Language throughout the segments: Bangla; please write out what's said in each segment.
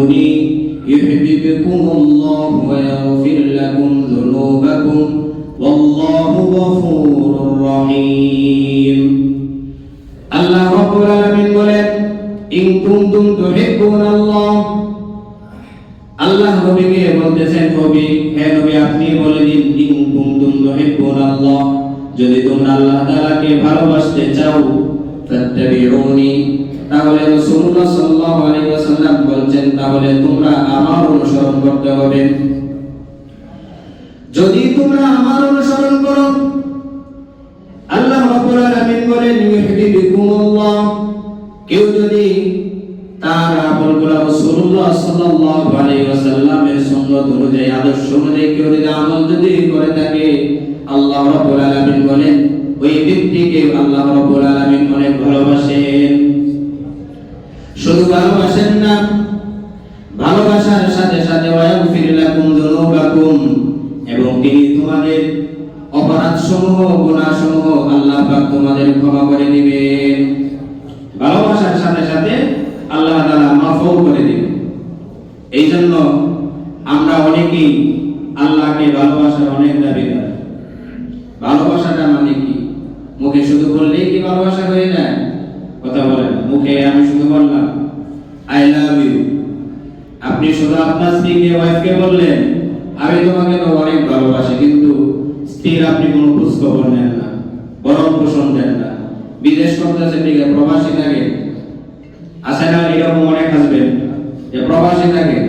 فاتبعوني يحببكم الله ويغفر لكم ذنوبكم والله غفور رحيم আল্লাহ রাব্বুল আলামিন বলেন ইন কুনতুম তুহিব্বুন আল্লাহ আল্লাহ নবীকে বলতেছেন নবী হে নবী আপনি বলে দিন ইন কুনতুম তুহিব্বুন আল্লাহ যদি তোমরা আল্লাহ তাআলাকে ভালোবাসতে চাও ফাত্তাবিউনি তাহলে রাসূলুল্লাহ সাল্লাল্লাহু আলাইহি ওয়াসাল্লাম বলছেন, তাহলে তোমরা আমার অনুসরণ করতে হবে। যদি তোমরা আমার অনুসরণ করো, আল্লাহ রাব্বুল আলামিন বলেন কেউ যদি তার আমলগুলো রাসূলুল্লাহ সাল্লাল্লাহু আলাইহি ওয়াসাল্লামের সুন্নাত অনুযায়ী, আদর্শ অনুযায়ী কেউ যদি আমল যদি করে থাকে, আল্লাহ রাব্বুল আলামিন বলেন, ওই ব্যক্তিকে আল্লাহ রাব্বুল আলামিন অনেক শুধু ভালোবাসেন না, ভালোবাসার সাথে সাথে এবং তিনি তোমাদের অপরাধ সমূহ গুনাহ সমূহ আল্লাহ পাক তোমাদের ক্ষমা করে দিবেন। ভালোবাসার সাথে সাথে আল্লাহ তাআলা মাফও করে দিবেন। এই জন্য আমরা অনেকেই আল্লাহকে ভালোবাসার অনেক দাবি করি। ভালোবাসাটা মানে কি? মুখে শুধু বললেই কি ভালোবাসা হয়ে যায়? কথা বলেন, মুখে আমি শুধু বললাম। I love you. আপনি শুধু আপনার স্ত্রীকে ওয়াইফকে বললেন, আমি তোমাকে তো অনেক ভালোবাসি, কিন্তু স্ত্রীর আপনি কোনো খোঁজ খবর নেন না, বরং পোষণ দেন না। বিদেশ করতেছে ঠিক আছে প্রবাসী থাকে। আছে না, এরকম অনেক হাসবেন্ড যে প্রবাসী থাকে।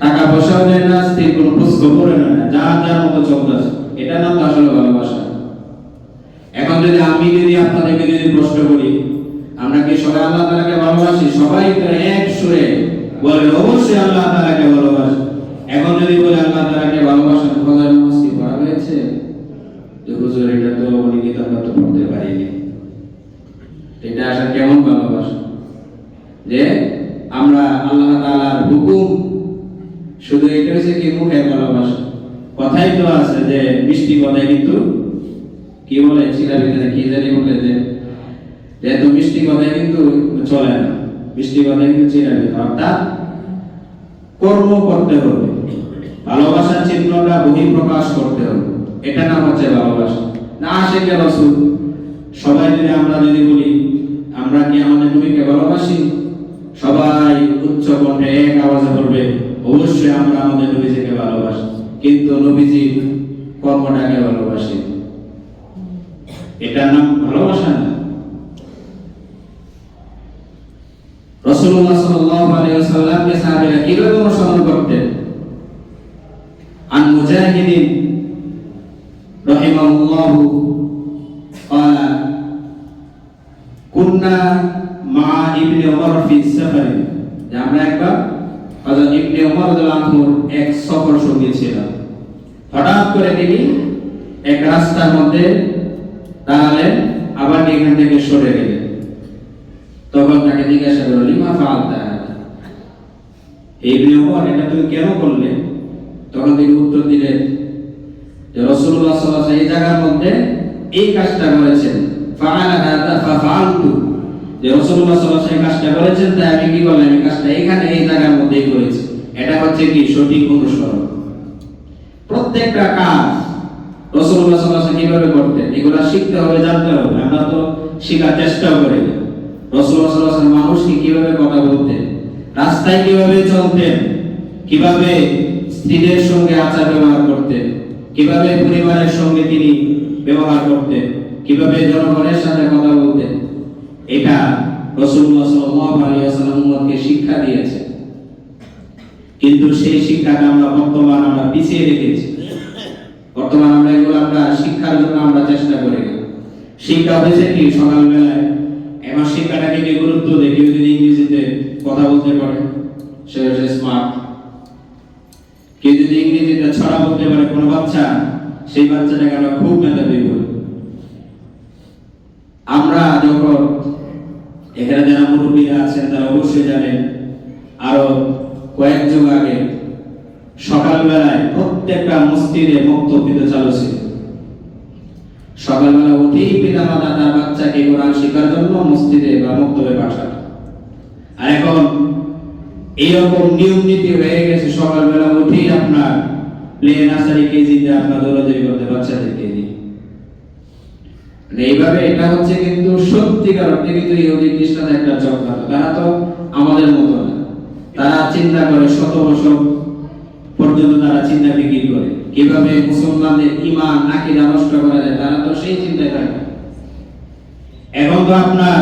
টাকা পয়সাও দেন না, স্ত্রীর কোনো খোঁজ খবর নেন না যা যার মতো চলতেছে। এটা নাম আসলে ভালোবাসা। এখন যদি আমি যদি আপনাদেরকে যদি প্রশ্ন করি আমরা কি সবাই আল্লাহ তাআলাকে ভালোবাসি সবাই এক সুরে বলে, অবশ্যই আল্লাহ তাআলাকে ভালোবাসি। এখন যদি বলে আল্লাহ তাআলাকে ভালোবাসেন ফজর নামাজ কি পড়া হয়েছে? যে হুজুর, এটা তো অনেকে তো আমরা তো পড়তে পারিনি। এটা আসলে কেমন ভালোবাসা? যে আমরা আল্লাহ তাআলার হুকুম, শুধু এটা হচ্ছে কি মুখের ভালোবাসা? কথাই তো আছে যে মিষ্টি কথাই কিন্তু কি বলে? ছিলার ভিতরে কি জানি বলে যে যে এত মিষ্টি কথাই কিন্তু চলে না, মিষ্টি কথাই কিন্তু ছিলার ভিতরে অর্থাৎ কর্ম করতে হবে, ভালোবাসার চিহ্নটা বহি প্রকাশ করতে হবে। এটা নাম হচ্ছে ভালোবাসা। না আসে কে রসুল, সবাই যদি আমরা যদি বলি, আমরা কি আমাদের নবীকে ভালোবাসি? সবাই উচ্চ কণ্ঠে এক আওয়াজে বলবে, অবশ্যই আমরা আমাদের নবীজিকে ভালোবাসি। কিন্তু নবীজি কর্মটাকে ভালোবাসি এটার নাম ভালোবাসা না? রাসূলুল্লাহ সাল্লাল্লাহু আলাইহি ওয়াসাল্লামকে সাহাবীরা কিভাবে অনুসরণ করতেন আন মুজাহিদিন রাহিমাহুল্লাহ قال কুন্না মা ইবনে ওমর ফি সাফার যে আমরা একবার হযরত ইবনে ওমর রাদিয়াল্লাহু আনহুর এক সফর সঙ্গী ছিলাম হঠাৎ করে তিনি এক রাস্তার মধ্যে দাঁড়ালেন আবার এখান থেকে সরে গেলেন তখন তাকে জিজ্ঞাসা করল, লিমা ইবনে ওমর এটা তুমি কেন করলে? তখন তিনি উত্তর দিলেন যে, রাসূলুল্লাহ সাল্লাল্লাহু আলাইহি এই জায়গার মধ্যে এই কাজটা করেছেন। যে কাজটা করেছেন, তাই আমি কি করলাম? এই কাজটা এখানে, এই জায়গার মধ্যেই করেছি। এটা হচ্ছে কি? সঠিক অনুসরণ। প্রত্যেকটা কাজ রাসূলুল্লাহ সাল্লাল্লাহু কীভাবে করতেন? এগুলা শিখতে হবে, জানতে হবে। আমরা তো শেখার চেষ্টা করি না। রাসূলুল্লাহ মানুষকে কীভাবে কথা বলতেন রাস্তায় কীভাবে চলতেন? কীভাবে স্ত্রীদের সঙ্গে আচার ব্যবহার করতেন? কীভাবে পরিবারের সঙ্গে তিনি ব্যবহার করতেন? কীভাবে জনগণের সাথে কথা বলতেন? এটা উম্মতকে শিক্ষা দিয়েছেন। কিন্তু সেই শিক্ষাটা আমরা বর্তমান আমরা পিছিয়ে রেখেছি। বর্তমান আমরা এগুলো আমরা শিক্ষার জন্য আমরা চেষ্টা করি শিক্ষা হয়েছে কি? সকালবেলায় শিক্ষাটাকে গুরুত্ব দেয়, কেউ যদি ইংরেজিতে কথা বলতে পারে, সে হচ্ছে স্মার্ট কেউ যদি ইংরেজিতে ছড়া বলতে পারে, কোনো বাচ্চা, সেই বাচ্চাটাকে আমরা খুব মেধাবী বলি। আমরা যখন এখানে যারা মুরব্বীরা আছেন, তারা অবশ্যই জানেন, আরও কয়েক যুগ আগে সকালবেলায় প্রত্যেকটা মসজিদে বক্তব্য চালু ছিল। সকালবেলা উঠেই পিতা মাতা তার বাচ্চাকে কোরআন শেখার জন্য মসজিদে বা মক্তবে পাঠান। আর এখন এইরকম নিয়ম নীতি হয়ে গেছে, সকালবেলা উঠেই আপনার প্লেন আসারি কেজিতে আপনার দৌড়াদৌড়ি করতে, বাচ্চাদের কেজি। মানে এইভাবে এটা হচ্ছে কিন্তু সত্যিকার অর্থে কিন্তু ইহুদি খ্রিস্টান একটা চক্রান্ত তারা তো আমাদের মতো না। তারা চিন্তা করে শত বছর পর্যন্ত তারা চিন্তা বিক্রি করে। কীভাবে মুসলমানদের ইমান আকিদা নষ্ট করা যায়, তারা তো সেই চিন্তায় থাকে। এখন তো আপনার